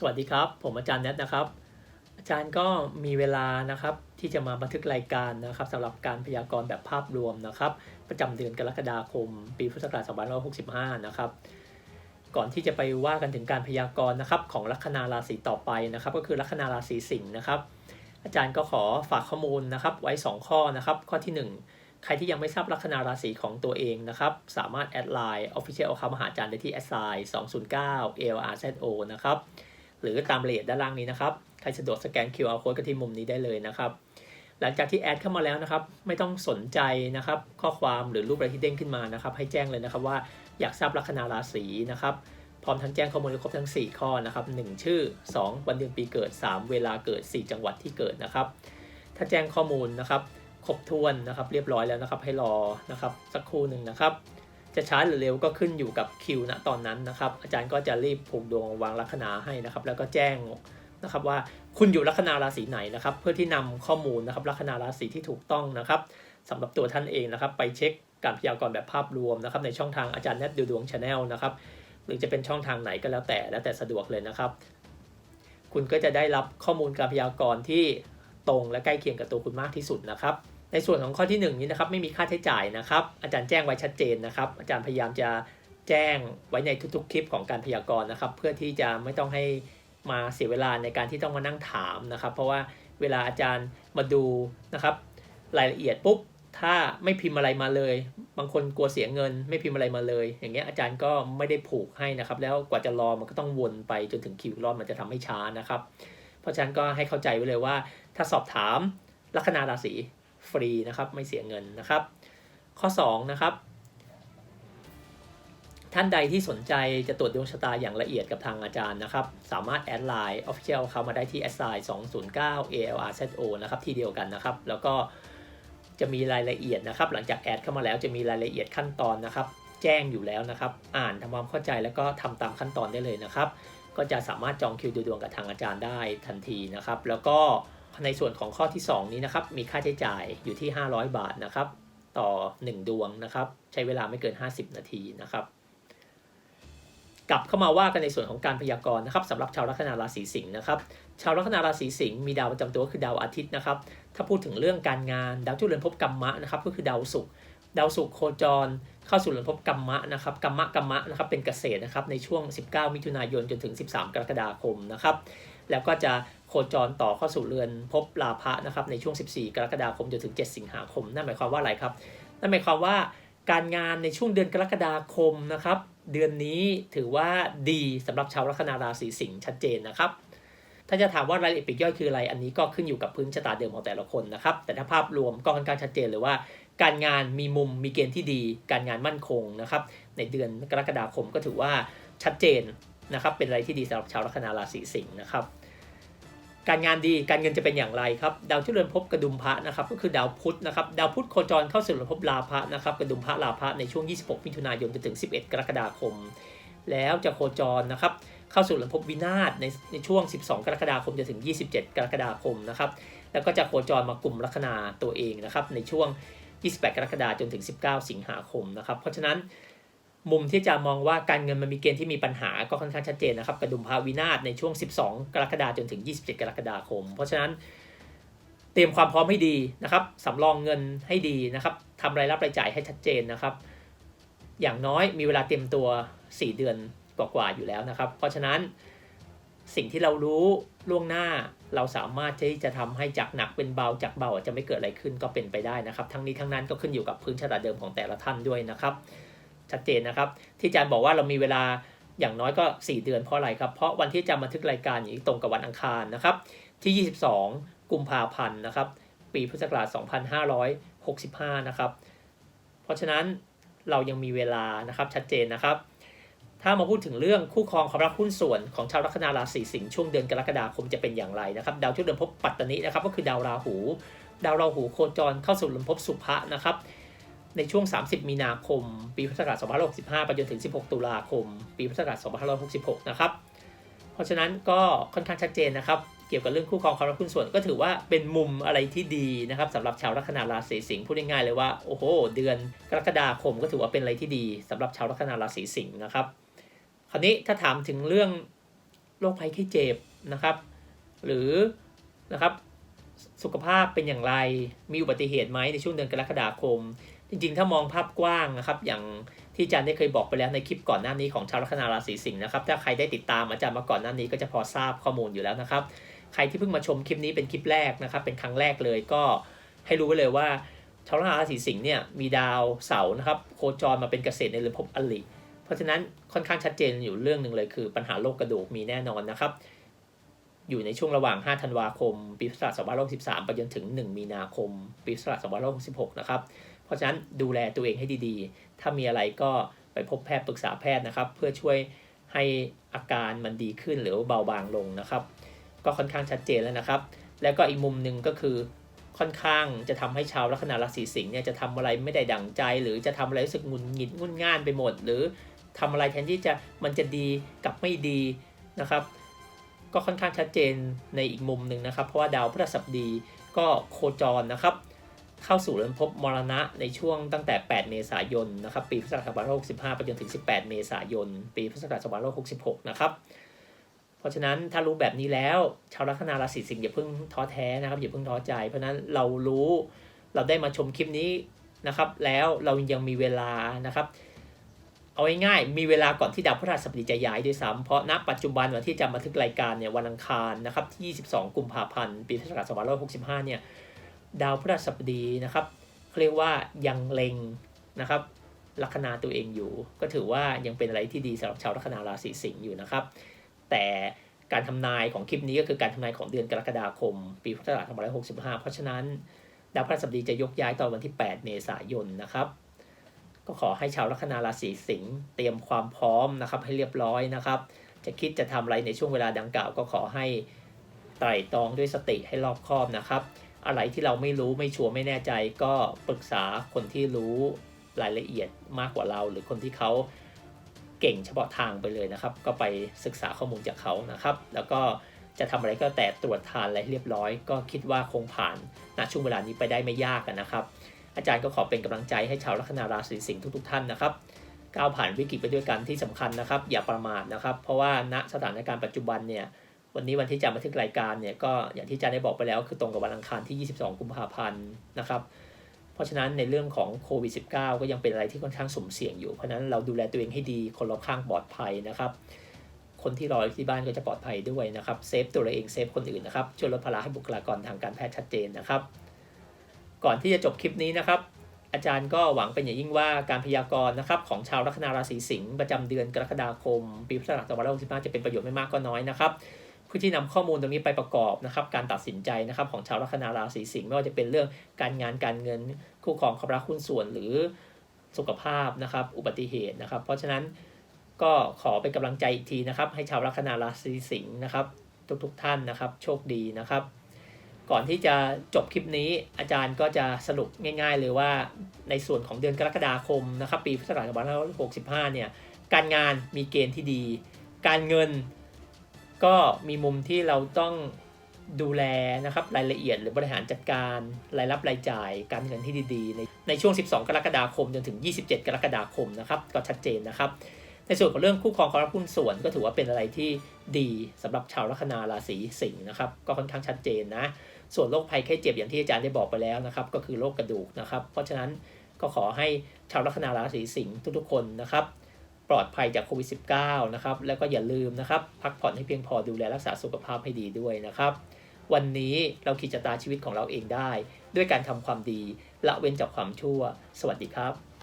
สวัสดีครับ ผมอาจารย์แนทนะครับ อาจารย์ก็มีเวลานะครับที่จะมาบันทึกรายการนะครับสำหรับการพยากรณ์แบบภาพรวมนะครับ ประจำเดือนกรกฎาคม ปีพุทธศักราช2565 นะครับ ก่อนที่จะไปว่ากันถึงการพยากรณ์นะครับของลัคนาราศีต่อไปนะครับ ก็คือลัคนาราศีสิงห์นะครับ อาจารย์ก็ขอฝากข้อมูลนะครับไว้ 2 ข้อนะครับ ข้อที่ 1 ใครที่ยังไม่ทราบลัคนาราศีของตัวเองนะครับ สามารถแอดไลน์ Official เขามหาอาจารย์ได้ที่แอดไลน์209 LRZO นะครับ หรือตามรายละเอียดด้านล่างนี้นะครับ ใครสะดวกสแกน QR code ก็ที่มุมนี้ได้เลยนะครับ หลังจากที่แอดเข้ามาแล้วนะครับ ไม่ต้องสนใจนะครับ ข้อความหรือรูปอะไรที่เด้งขึ้นมานะครับ ให้แจ้งเลยนะครับว่าอยากทราบลัคนาราศีนะครับ พร้อมทั้งแจ้งข้อมูลครบทั้ง 4 ข้อนะครับ 1 ชื่อ 2 วันเดือนปีเกิด 3 เวลาเกิด 4 จังหวัดที่เกิดนะครับ ถ้าแจ้งข้อมูลนะครับครบถ้วนนะครับ เรียบร้อยแล้วนะครับ ให้รอนะครับสักครู่หนึ่งนะครับ จะช้าหรือเร็วก็ขึ้นอยู่กับคิวณตอนนั้นนะครับ อาจารย์ก็จะรีบผูกดวงวางลัคนาให้นะครับ แล้วก็แจ้งนะครับว่าคุณอยู่ลัคนาราศีไหนนะครับ เพื่อที่นำข้อมูลนะครับลัคนาราศีที่ถูกต้องนะครับสำหรับตัวท่านเองนะครับ ไปเช็คการพยากรณ์แบบภาพรวมนะครับ ในช่องทางอาจารย์แนทดูดวงชาแนลนะครับ หรือจะเป็นช่องทางไหนก็แล้วแต่แล้วแต่สะดวกเลยนะครับ คุณก็จะได้รับข้อมูลการพยากรณ์ที่ตรงและใกล้เคียงกับตัวคุณมากที่สุดนะครับ ในส่วนของข้อที่1นี้นะครับไม่มีค่าใช้จ่ายนะครับ อาจารย์แจ้งไว้ชัดเจนนะครับ อาจารย์พยายามจะแจ้งไว้ในทุกๆ คลิปของการพยากรณ์นะครับ เพื่อที่จะไม่ต้องให้มาเสียเวลาในการที่ต้องมานั่งถามนะครับ เพราะว่าเวลาอาจารย์มาดูนะครับ รายละเอียดปุ๊บถ้าไม่พิมพ์อะไรมาเลย บางคนกลัวเสียเงิน ไม่พิมพ์อะไรมาเลย อย่างเงี้ยอาจารย์ก็ไม่ได้ผูกให้นะครับ แล้วกว่าจะรอมันก็ต้องวนไปจนถึงคิวรอบมันจะทำให้ช้านะครับ เพราะฉะนั้นก็ให้เข้าใจไว้เลยว่า ถ้าสอบถามลัคนาราศี ฟรีนะครับไม่เสียเงินนะครับ ข้อ2นะครับท่านใดที่สนใจจะตรวจดวงชะตาอย่างละเอียดกับทางอาจารย์นะครับ สามารถแอดไลน์ Official เขามาได้ที่ s i 209 ALRZO นะครับที่เดียวกันนะครับ แล้วก็จะมีรายละเอียดนะครับ หลังจากแอดเข้ามาแล้วจะมีรายละเอียดขั้นตอนนะครับ แจ้งอยู่แล้วนะครับ อ่านทำความเข้าใจแล้วก็ทำตามขั้นตอนได้เลยนะครับ ก็จะสามารถจองคิวดูดวงกับทางอาจารย์ได้ทันทีนะครับ แล้วก็ ในส่วนของข้อที่ 2 นี้นะครับ มีค่าใช้จ่ายอยู่ที่ 500 บาทนะครับ ต่อ 1 ดวงนะครับ ใช้เวลาไม่เกิน 50 นาทีนะครับ กลับเข้ามาว่ากันในส่วนของการพยากรณ์นะครับสำหรับชาวลัคนาราศีสิงห์นะครับ ชาวลัคนาราศีสิงห์มีดาวประจำตัวคือดาวอาทิตย์นะครับ ถ้าพูดถึงเรื่องการงานดาวจุลเรือนภพกรรมะนะครับ ก็คือดาวศุกร์ดาวศุกร์โคจร เข้าสู่เรือนภพกรรมะนะครับกรรมะกรรมะนะครับเป็นเกษตรนะครับในช่วง 19 มิถุนายนจนถึง 13 กรกฎาคมนะครับ แล้วก็จะโคจรต่อเข้าสู่เรือนภพลาภะนะครับในช่วง 14 กรกฎาคมจนถึง 7 สิงหาคม นั่นหมายความว่าอะไรครับ นั่นหมายความว่าการงานในช่วงเดือนกรกฎาคมนะครับ เดือนนี้ถือว่าดีสำหรับชาวลัคนาราศีสิงห์ชัดเจนนะครับ ถ้าจะถามว่ารายละเอียดปีกย่อยคืออะไร อันนี้ก็ขึ้นอยู่กับพื้นชะตาเดิมของแต่ละคนนะครับ แต่ถ้าภาพรวมก็ค่อนข้างชัดเจนเลยว่า การงานมีมุมมีเกณฑ์ที่ดี การงานมั่นคงนะครับ ในเดือนกรกฎาคมก็ถือว่าชัดเจน นะครับเป็นอะไรที่ดีสำหรับชาวลัคนาราศีสิงห์นะครับ การงานดีการเงินจะเป็นอย่างไรครับ ดาวที่เรือนภพกระดุมพระนะครับก็คือดาวพุธนะครับดาวพุธโคจรเข้าสู่เรือนภพลาภะนะครับกระดุมพระลาภะในช่วง 26 มิถุนายนจนถึง 11 กรกฎาคม แล้วจะโคจรนะครับเข้าสู่เรือนภพวินาศในในช่วง 12 กรกฎาคมจนถึง 27 กรกฎาคมนะครับแล้วก็จะโคจรมากลุ่มลัคนาตัวเองนะครับในช่วง 28 กรกฎาคมจนถึง 19 สิงหาคมนะครับเพราะฉะนั้น มุมที่จะมองว่าการเงินมันมีเกณฑ์ที่มีปัญหาก็ค่อนข้างชัดเจนนะครับ กระดุมพาวินาศในช่วง 12 กรกฎาคมจนถึง 27 กรกฎาคม เพราะฉะนั้นเตรียมความพร้อมให้ดีนะครับสำรองเงินให้ดีนะครับทำรายรับรายจ่ายให้ชัดเจนนะครับ อย่างน้อยมีเวลาเตรียมตัว 4 เดือนกว่าๆอยู่แล้วนะครับ เพราะฉะนั้นสิ่งที่เรารู้ล่วงหน้าเราสามารถที่จะทำให้จากหนักเป็นเบาจากเบาอาจจะไม่เกิดอะไรขึ้นก็เป็นไปได้นะครับ ทั้งนี้ทั้งนั้นก็ขึ้นอยู่กับพื้นชะตาเดิมของแต่ละท่านด้วยนะครับ ชัดเจนนะครับ ที่อาจารย์บอกว่าเรามีเวลาอย่างน้อยก็ 4 เดือนเพราะอะไรครับ เพราะวันที่จะบันทึกรายการอย่างนี้ตรงกับวันอังคารนะครับ ที่ 22 กุมภาพันธ์นะครับ ปีพุทธศักราช 2565 นะครับ เพราะฉะนั้นเรายังมีเวลานะครับชัดเจนนะครับ ถ้ามาพูดถึงเรื่องคู่ครองความรักหุ้นส่วนของชาวลัคนาราศีสิงห์ช่วงเดือนกรกฎาคมจะเป็นอย่างไรนะครับ ดาวที่เดินพบปัตตนินะครับ ก็คือดาวราหู ดาวราหูโคจรเข้าสู่เรือนภพสุภะนะครับ ในช่วง 30 มีนาคม ปีพุทธศักราช2565 ไปจนถึง 16 ตุลาคม ปีพุทธศักราช2566 นะครับ เพราะฉะนั้นก็ค่อนข้างชัดเจนนะครับ เกี่ยวกับเรื่องคู่ครองความรักหุ้นส่วนก็ถือว่าเป็นมุมอะไรที่ดีนะครับสำหรับชาวลัคนาราศีสิงห์พูดง่ายๆเลยว่า โอ้โห เดือนกรกฎาคมก็ถือว่าเป็นอะไรที่ดีสำหรับชาวลัคนาราศีสิงห์นะครับ คราวนี้ถ้าถามถึงเรื่องโรคภัยไข้เจ็บนะครับ หรือนะครับสุขภาพเป็นอย่างไร มีอุบัติเหตุไหมในช่วงเดือนกรกฎาคม จริงๆ ถ้ามองภาพกว้างนะครับ อย่างที่อาจารย์ได้เคยบอกไปแล้วในคลิปก่อนหน้านี้ของชาวลัคนาราศีสิงห์นะครับ ถ้าใครได้ติดตามอาจารย์มาก่อนหน้านี้ก็จะพอทราบข้อมูลอยู่แล้วนะครับ ใครที่เพิ่งมาชมคลิปนี้เป็นคลิปแรกนะครับ เป็นครั้งแรกเลยก็ให้รู้ไว้เลยว่า ชาวลัคนาราศีสิงห์เนี่ยมีดาวเสาร์นะครับโคจรมาเป็นเกษตรในเรือนภพอลิเพราะฉะนั้นค่อนข้างชัดเจนอยู่เรื่องหนึ่งเลยคือปัญหาโรคกระดูกมีแน่นอนนะครับ อยู่ในช่วงระหว่าง 5 ธันวาคม ปีพุทธศักราช2563ไปจนถึง 1 มีนาคม ปีพุทธศักราช2566 นะครับ เพราะฉะนั้นดูแลตัวเองให้ดีๆ ถ้ามีอะไรก็ไปพบแพทย์ปรึกษาแพทย์นะครับ เพื่อช่วยให้อาการมันดีขึ้นหรือเบาบางลงนะครับ ก็ค่อนข้างชัดเจนแล้วนะครับ แล้วก็อีกมุมหนึ่งก็คือค่อนข้างจะทำให้ชาวลัคนาราศีสิงห์เนี่ยจะทำอะไรไม่ได้ดั่งใจ หรือจะทำอะไรรู้สึกงุนหงิดงุนง่านไปหมด หรือทำอะไรแทนที่จะมันจะดีกับไม่ดีนะครับ ก็ค่อนข้างชัดเจนในอีกมุมหนึ่งนะครับ เพราะว่าดาวพฤหัสบดีก็โคจรนะครับ เข้าสู่เรือนภพมรณะในช่วงตั้งแต่ 8 เมษายนนะครับปีพุทธศักราช65 ไปจนถึง 18 เมษายน ปีพุทธศักราช66 นะครับ เพราะฉะนั้นถ้ารู้แบบนี้แล้ว ชาวลัคนาราศีสิงห์อย่าเพิ่งท้อแท้นะครับอย่าเพิ่งท้อใจ เพราะฉะนั้นเรารู้เราได้มาชมคลิปนี้นะครับ แล้วเรายังมีเวลานะครับเอาง่ายๆมีเวลาก่อนที่ดาวพฤหัสบดีจะย้ายด้วยซ้ำเพราะณปัจจุบันวันที่จะบันทึกรายการเนี่ยวันอังคารนะครับที่ 22 กุมภาพันธ์ ปีพุทธศักราช2565 เนี่ย ดาวพฤหัสบดีนะครับเรียกว่ายังเล็งนะครับลัคนาตัวเองอยู่ ก็ถือว่ายังเป็นอะไรที่ดีสำหรับชาวลัคนาราศีสิงห์อยู่นะครับ แต่การทำนายของคลิปนี้ก็คือการทำนายของเดือนกรกฎาคม ปีพุทธศักราช2565 เพราะฉะนั้น ดาวพฤหัสบดีจะยกย้ายตอนวันที่ 8 เมษายนนะครับ ก็ขอให้ชาวลัคนาราศีสิงห์เตรียมความพร้อมนะครับให้เรียบร้อยนะครับ จะคิดจะทำอะไรในช่วงเวลาดังกล่าว ก็ขอให้ไตร่ตรองด้วยสติให้รอบคอบนะครับ อะไรที่เราไม่รู้ไม่ชัวร์ไม่แน่ใจ ก็ปรึกษาคนที่รู้รายละเอียดมากกว่าเรา หรือคนที่เขาเก่งเฉพาะทางไปเลยนะครับ ก็ไปศึกษาข้อมูลจากเขานะครับ แล้วก็จะทำอะไรก็แต่ตรวจทานอะไรเรียบร้อย ก็คิดว่าคงผ่านณช่วงเวลานี้ไปได้ไม่ยากนะครับ อาจารย์ก็ขอเป็นกำลังใจให้ชาวลัคนาราศีสิงห์ทุกๆท่านนะครับก้าวผ่านวิกฤตไปด้วยกันที่สำคัญนะครับ อย่าประมาทนะครับ เพราะว่าณสถานการณ์ปัจจุบันเนี่ย วันนี้วันที่จะมาทึกรายการเนี่ยก็อย่างที่อาจารย์ได้บอกไปแล้วคือตรงกับวันอังคารที่ 22 กุมภาพันธ์นะครับ เพราะฉะนั้นในเรื่องของโควิด -19 ก็ยังเป็นอะไรที่ค่อนข้างสุ่มเสี่ยงอยู่ เพราะฉะนั้นเราดูแลตัวเองให้ดี คนรอบข้างปลอดภัยนะครับ คนที่รออยู่ที่บ้านก็จะปลอดภัยด้วยนะครับเซฟตัวเราเองเซฟคนอื่นนะครับช่วยลดภาระให้บุคลากรทางการแพทย์ชัดเจนนะครับ ก่อนที่จะจบคลิปนี้นะครับอาจารย์ก็หวังเป็นอย่างยิ่งว่าการพยากรณ์นะครับของชาวลัคนาราศีสิงห์ประจำเดือนกรกฎาคม ปีพุทธศักราช2565จะเป็นประโยชน์ไม่มากก็น้อยนะครับ พื่อที่นำข้อมูลตรงนี้ไปประกอบนะครับ การตัดสินใจนะครับของชาวลัคนาราศีสิงห์ไม่ว่าจะเป็นเรื่องการงานการเงินคู่ครองความรักหุ้นส่วนหรือสุขภาพนะครับ อุบัติเหตุนะครับ เพราะฉะนั้นก็ขอเป็นกำลังใจอีกทีนะครับ ให้ชาวลัคนาราศีสิงห์นะครับ ทุกๆทท่านนะครับ โชคดีนะครับ ก่อนที่จะจบคลิปนี้อาจารย์ก็จะสรุปง่าย ๆ เลยว่าในส่วนของเดือนกรกฎาคมนะครับ ปีพุทธศักราช2565 เนี่ย การงานมีเกณฑ์ที่ดี การเงิน ก็มีมุมที่เราต้องดูแลนะครับรายละเอียดหรือบริหารจัดการรายรับรายจ่ายการเงินที่ดีๆ ในในช่วง 12 กรกฎาคมจนถึง 27 กรกฎาคมนะครับก็ชัดเจนนะครับ ในส่วนของเรื่องคู่ครองความรับหุ้นส่วนก็ถือว่าเป็นอะไรที่ดีสำหรับชาวลัคนาราศีสิงห์นะครับก็ค่อนข้างชัดเจนนะ ส่วนโรคภัยไข้เจ็บอย่างที่อาจารย์ได้บอกไปแล้วนะครับก็คือโรคกระดูกนะครับ เพราะฉะนั้นก็ขอให้ชาวลัคนาราศีสิงห์ทุกๆคนนะครับ ปลอดภัยจากโควิด -19 นะครับ แล้วก็อย่าลืมนะครับ พักผ่อนให้เพียงพอดูแลรักษาสุขภาพให้ดีด้วยนะครับ วันนี้เราขีดชะตาชีวิตของเราเองได้ ด้วยการทำความดีละเว้นจากความชั่ว สวัสดีครับ